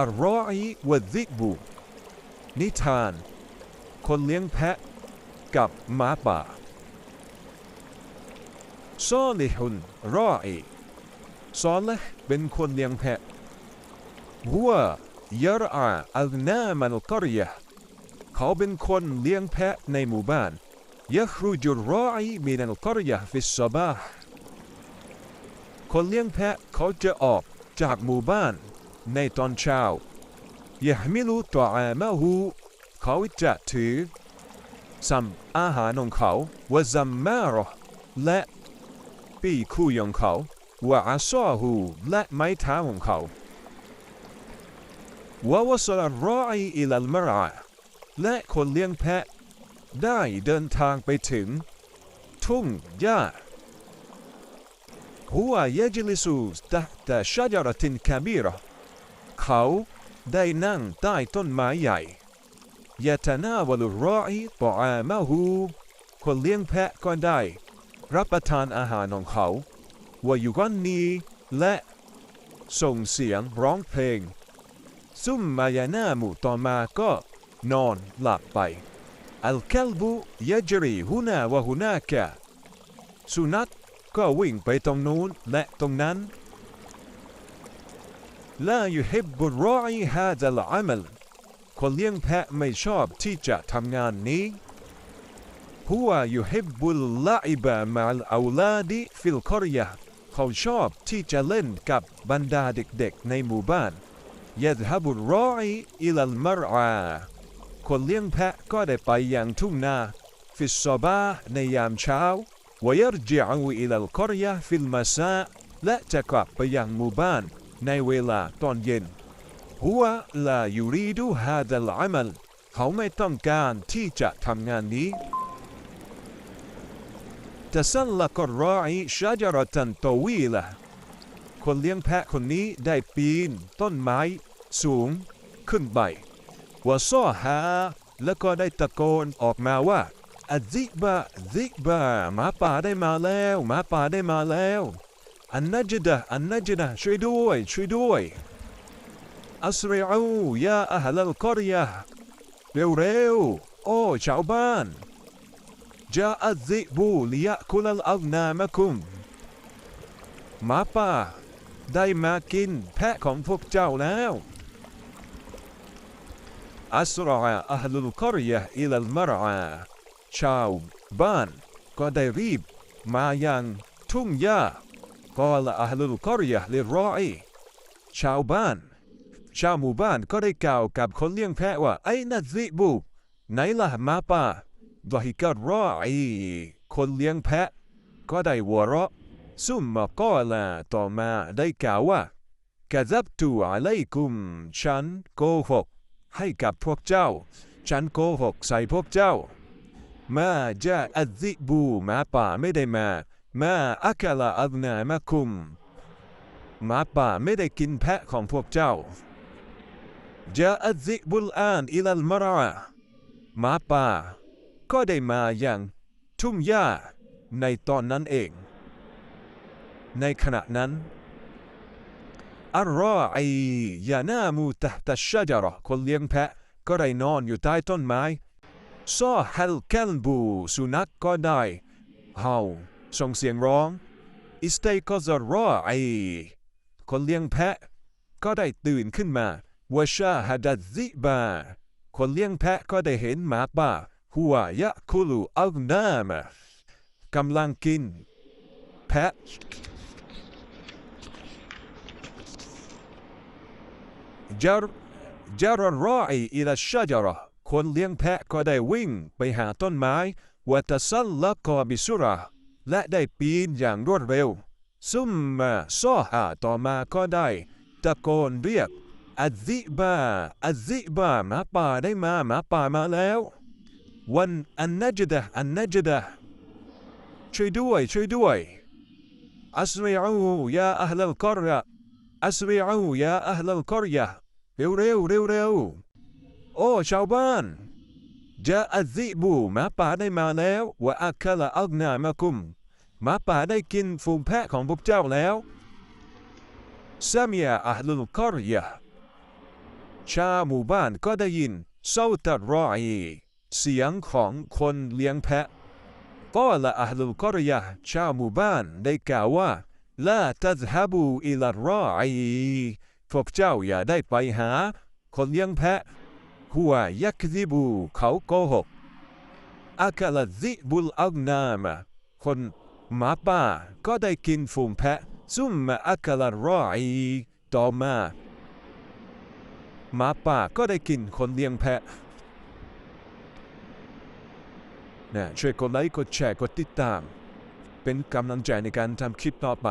อัลรออีวะดิบูนิทาน คนเลี้ยงแพะกับหมาป่าซอลิฮุนรออีซอลห์เป็นคนเลี้ยงแพะหัวยรอาอัลนามันกอริยะเขาเป็นคนเลี้ยงแพะในหมู่บ้านยะครูจุรรออีมินัลกอริยะฟิสซบาคนเลี้ยงแพะเขาจะออกจากหมู่บ้าน ในตอนเช้า يحمل طعامه เขาจะถือสัมอาหารของเขาวะซัมมาระและปีคู่ของเขาวะอาซอฮูและไม้เท้าของเขาวะวะสลรออีอิลัลมราและคนเลี้ยงแพะได้เดินทางไปถึง ทุ่งหญ้า هو يجلس تحت شجرة كبيرة เขาได้นั่งใต้ต้นไม้ใหญ่ยะตนาวลุรออีปออามาหูคนเลี้ยงแพะก็ได้ รับประทานอาหารของเขาว่าอยู่กันนี้และส่งเสียงร้องเพลง ซุ่มมายานามูต่อมาก็นอนหลับไปอัลเคลบุยจรีฮุนาวะฮุนากสุนัขก็วิ่งไปตรงนู้นและตรงนั้น لا يحب الراعي هذا العمل คนเลี้ยงแพะไม่ชอบที่จะทำงานนี้ هو يحب اللعب مع الأولاد في القرية เขาชอบที่จะเล่นกับบรรดาเด็กๆในหมู่บ้าน يذهب الراعي إلى المرعى คนเลี้ยงแพะก็ได้ไปยังทุ่งนา في الصباح ในยามเช้า ويرجع إلى القرية في المساء และจะกลับไปยังหมู่บ้าน ในเวลาตอนเย็นหัวลายูรีดูฮาดัลอามัลเขาไม่ต้องการที่จะทำงานนี้แต่สันละกรออีชาจารตันตวีละคนเลี้ยงแพะคนนี้ได้ปีนต้นไม้สูงขึ้นไปว่าซ้อหาแล้วก็ได้ตะโกนออกมาว่าอซิบะซิบะหมาป่าได้มาแล้วหมาป่าได้มาแล้ว อันนัจดะอันนัจดะช่วยด้วยช่วยด้วยอัสริอูยาอัฮลัลกอริยะเร็วเร็วโอ้ชาวบ้านจาอัซิบูลิยะคุลัลอัลนามะคุมหมาป่าได้มากินแพะของพวกเจ้าแล้วอัสรออัฮลุลกอริย ะอิลัลมารอาชาวบ้านก็ได้รีบมายังทุ่งหญ้า قال أهل القرية للراعي ชาวบ้าน ชาวหมู่บ้านก็ได้กล่าวกับคนเลี้ยงแพะว่าไอ้นัซิบูไหนล่ะหมาป่าดฮิกัดรออีคนเลี้ยงแพะ ก็ได้หัวเราะซุ่มมาก็ละต่อมาได้กล่าวว่ากะซับตูอะลัยกุมฉันโกหกให้กับพวกเจ้า ฉันโกหกใส่พวกเจ้า มาจะอัซิบูหมาป่าไม่ได้มา มาอัคลาอัลนามะคุมหมาป่าไม่ได้กินแพะของพวกเจ้าจะอัลซิบุลอานอิลัลมาราหมาป่า ก็ได้มาอย่างทุ่งหญ้าในตอนนั้นเอง ในขณะนั้นอัลรออียานามูตะตัชะจระคนเลี้ยงแพะก็ได้นอนอยู่ใต้ต้นไม้ซอฮัลเคลบูสุนัขก็ได้เห่า ส่งเสียงร้องอิสเตก็จะรอไอคนเลี้ยงแพะ ก็ได้ตื่นขึ้นมาวชาฮัดัดซิบาคนเลี้ยงแพะก็ได้เห็นหมาป่าหัวยะคุลูอัลนามกำลังกิน แพะจารจารรออีอิลชา และได้ปีนอย่างรวดเร็ว ซุ่มมาซ้อหาต่อมาก็ได้ ตะโกนเรียกอัซิบาอัซิบาหมาป่าได้มาหมาป่ามาแล้ว วันอันนจดะอันนจดะช่วยด้วยช่วยด้วยอัสริอูยาอัลลกอรยะอัสริอูยาอัลลกอรยะเร็วเร็วเร็วเร็วโอ้ชาวบ้าน จะอัซซิบูหมาป่าได้มาแล้วว่าอัคลาอัลนามาคุมหมาป่าได้กินฝูงแพะของพวกเจ้าแล้วซามียาอัลลกอรยะชาวหมู่บ้านก็ได้ยินเศร้าตัดรออีเสียงของคนเลี้ยงแพะก็ละอัลลุลกอรยะชาวหมู่บ้านได้กล่าวว่าลาตัซฮับูอิลารออีพวกเจ้าอย่าได้ไปหาคนเลี้ยงแพะ หัวยักซิบูเขาโกหกอากาลซิบุลอักนามคนหมาป่าก็ได้กินฝูงแพะ ซุ่มอากาลรออีต่อมาหมาป่าก็ได้กินคนเลี้ยงแพะนะช่วยกดไลค์กดแชร์กดติดตาม เป็นกำลังใจในการทำคลิปต่อไป